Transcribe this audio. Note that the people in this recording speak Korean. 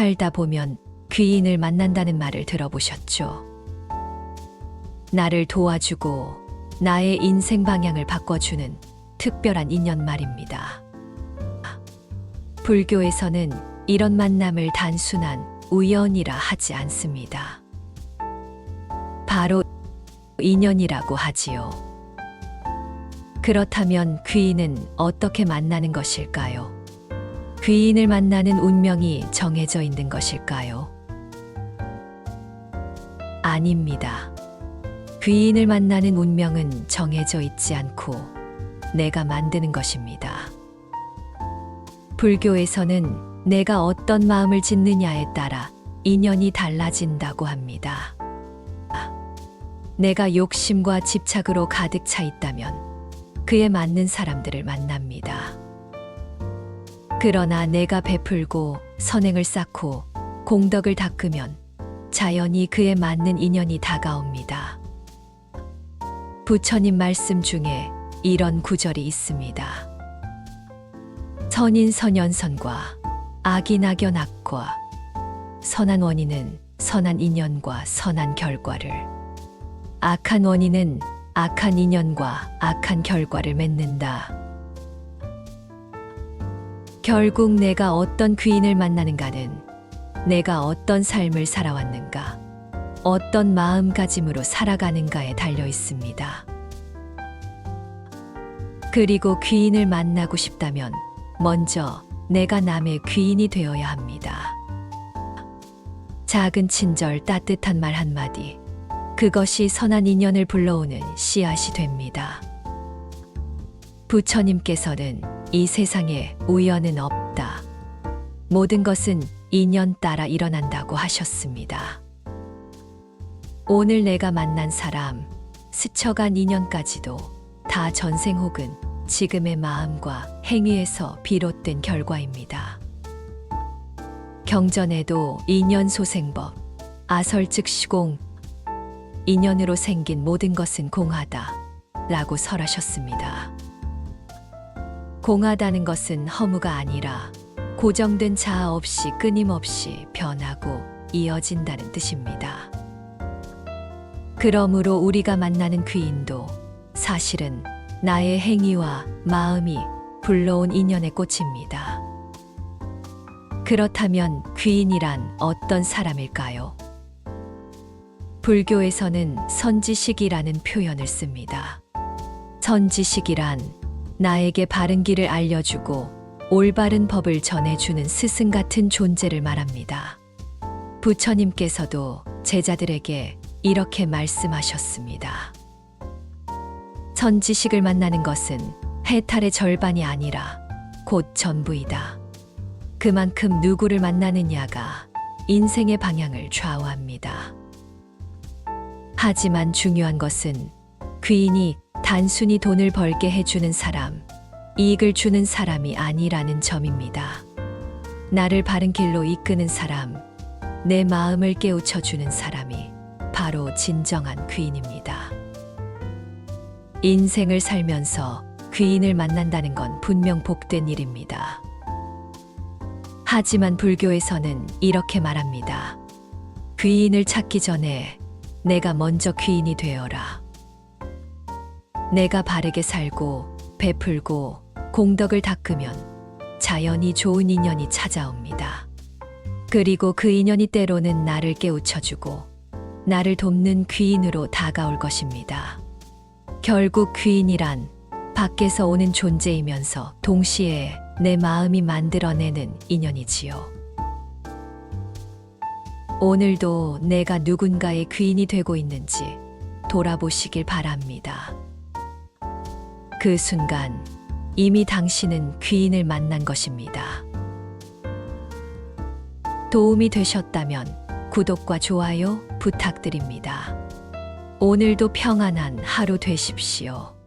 살다 보면 귀인을 만난다는 말을 들어보셨죠? 나를 도와주고 나의 인생 방향을 바꿔주는 특별한 인연 말입니다. 불교에서는 이런 만남을 단순한 우연이라 하지 않습니다. 바로 인연이라고 하지요. 그렇다면 귀인은 어떻게 만나는 것일까요? 귀인을 만나는 운명이 정해져 있는 것일까요? 아닙니다. 귀인을 만나는 운명은 정해져 있지 않고 내가 만드는 것입니다. 불교에서는 내가 어떤 마음을 짓느냐에 따라 인연이 달라진다고 합니다. 내가 욕심과 집착으로 가득 차 있다면 그에 맞는 사람들을 만납니다. 그러나 내가 베풀고 선행을 쌓고 공덕을 닦으면 자연히 그에 맞는 인연이 다가옵니다. 부처님 말씀 중에 이런 구절이 있습니다. 선인 선연선과 악인악연악과 선한 원인은 선한 인연과 선한 결과를 악한 원인은 악한 인연과 악한 결과를 맺는다. 결국 내가 어떤 귀인을 만나는가는 내가 어떤 삶을 살아왔는가, 어떤 마음가짐으로 살아가는가에 달려 있습니다. 그리고 귀인을 만나고 싶다면 먼저 내가 남의 귀인이 되어야 합니다. 작은 친절 따뜻한 말 한마디, 그것이 선한 인연을 불러오는 씨앗이 됩니다. 부처님께서는 이 세상에 우연은 없다. 모든 것은 인연 따라 일어난다고 하셨습니다. 오늘 내가 만난 사람, 스쳐간 인연까지도 다 전생 혹은 지금의 마음과 행위에서 비롯된 결과입니다. 경전에도 인연 소생법, 아설즉 시공, 인연으로 생긴 모든 것은 공하다 라고 설하셨습니다. 공하다는 것은 허무가 아니라 고정된 자아 없이 끊임없이 변하고 이어진다는 뜻입니다. 그러므로 우리가 만나는 귀인도 사실은 나의 행위와 마음이 불러온 인연의 꽃입니다. 그렇다면 귀인이란 어떤 사람일까요? 불교에서는 선지식이라는 표현을 씁니다. 선지식이란 나에게 바른 길을 알려주고 올바른 법을 전해주는 스승 같은 존재를 말합니다. 부처님께서도 제자들에게 이렇게 말씀하셨습니다. 선지식을 만나는 것은 해탈의 절반이 아니라 곧 전부이다. 그만큼 누구를 만나느냐가 인생의 방향을 좌우합니다. 하지만 중요한 것은 귀인이 단순히 돈을 벌게 해주는 사람, 이익을 주는 사람이 아니라는 점입니다. 나를 바른 길로 이끄는 사람, 내 마음을 깨우쳐 주는 사람이 바로 진정한 귀인입니다. 인생을 살면서 귀인을 만난다는 건 분명 복된 일입니다. 하지만 불교에서는 이렇게 말합니다. 귀인을 찾기 전에 내가 먼저 귀인이 되어라. 내가 바르게 살고 베풀고 공덕을 닦으면 자연히 좋은 인연이 찾아옵니다. 그리고 그 인연이 때로는 나를 깨우쳐주고 나를 돕는 귀인으로 다가올 것입니다. 결국 귀인이란 밖에서 오는 존재이면서 동시에 내 마음이 만들어내는 인연이지요. 오늘도 내가 누군가의 귀인이 되고 있는지 돌아보시길 바랍니다. 그 순간 이미 당신은 귀인을 만난 것입니다. 도움이 되셨다면 구독과 좋아요 부탁드립니다. 오늘도 평안한 하루 되십시오.